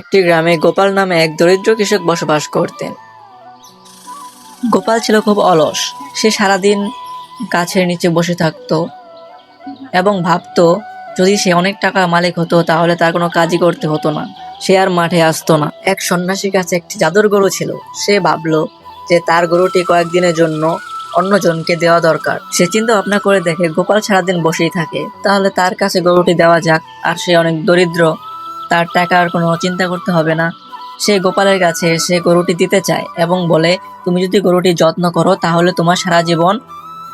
একটি গ্রামে গোপাল নামে এক দরিদ্র কৃষক বসবাস করতেন। গোপাল ছিল খুব অলস। সে সারাদিন গাছের নিচে বসে থাকতো এবং ভাবতো, যদি সে অনেক টাকা মালিক হতো, তাহলে তার কোনো কাজই করতে হতো না। সে আর মাঠে আসতো না। এক সন্ন্যাসীর কাছে একটি জাদুর গরু ছিল। সে ভাবলো যে তার গরুটি কয়েকদিনের জন্য অন্যজনকে দেওয়া দরকার। সে চিন্তা ভাবনা করে দেখে গোপাল সারাদিন বসেই থাকে। তাহলে তার কাছে গরুটি দেওয়া যাক। আর সে অনেক দরিদ্র তার টাকার কোনো চিন্তা করতে হবে না। সে গোপালের কাছে সে গরুটি দিতে চায় এবং বলে, তুমি যদি গরুটি যত্ন করো, তাহলে তোমার সারা জীবন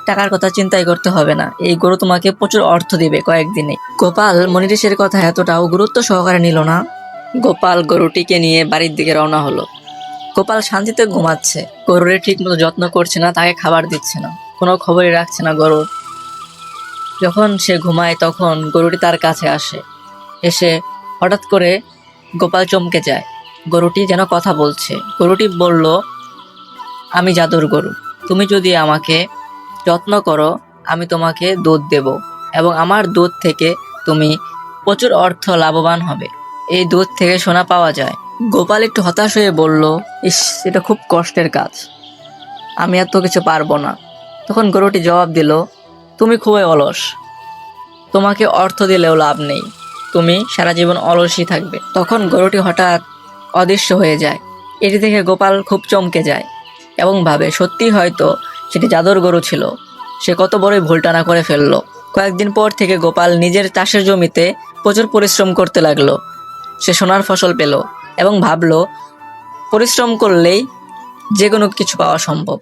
টাকার কথা চিন্তাই করতে হবে না। এই গরু তোমাকে প্রচুর অর্থ দিবে কয়েকদিনে। গোপাল মনিরেশের কথা এতটাও গুরুত্ব সহকারে নিল না। গোপাল গরুটিকে নিয়ে বাড়ির দিকে রওনা হলো। গোপাল শান্তিতে ঘুমাচ্ছে। গরুরে ঠিক মতো যত্ন করছে না, তাকে খাবার দিচ্ছে না। কোনো খবরই রাখছে না গরুর যখন সে ঘুমায়, তখন গরুটি তার কাছে আসে। এসে হঠাৎ করে গোপাল চমকে যায়। গরুটি যেন কথা বলছে। গরুটি বলল, আমি জাদুর গরু। তুমি যদি আমাকে যত্ন করো, আমি তোমাকে দুধ দেব এবং আমার দুধ থেকে তুমি প্রচুর অর্থ লাভবান হবে। এই দুধ থেকে সোনা পাওয়া যায়। গোপাল একটু হতাশ হয়ে বলল, ইস, এটা খুব কষ্টের কাজ। আমি এত কিছু পারব না। তখন গরুটি জবাব দিল, তুমি খুবই অলস। তোমাকে অর্থ দিলেও লাভ নেই। তুমি সারা জীবন অলসই থাকবে। তখন গরুটি হঠাৎ অদৃশ্য হয়ে যায়। এটি দেখে গোপাল খুব চমকে যায় এবং ভাবে সত্যি হয়তো সেটি জাদুর গরু ছিল। সে কত বড়ই ভুলটা না করে ফেলল। কয়েকদিন পর থেকে গোপাল নিজের চাষের জমিতে প্রচুর পরিশ্রম করতে লাগল। সে সোনার ফসল পেল এবং ভাবলো, পরিশ্রম করলেই যে কোনো কিছু পাওয়া সম্ভব।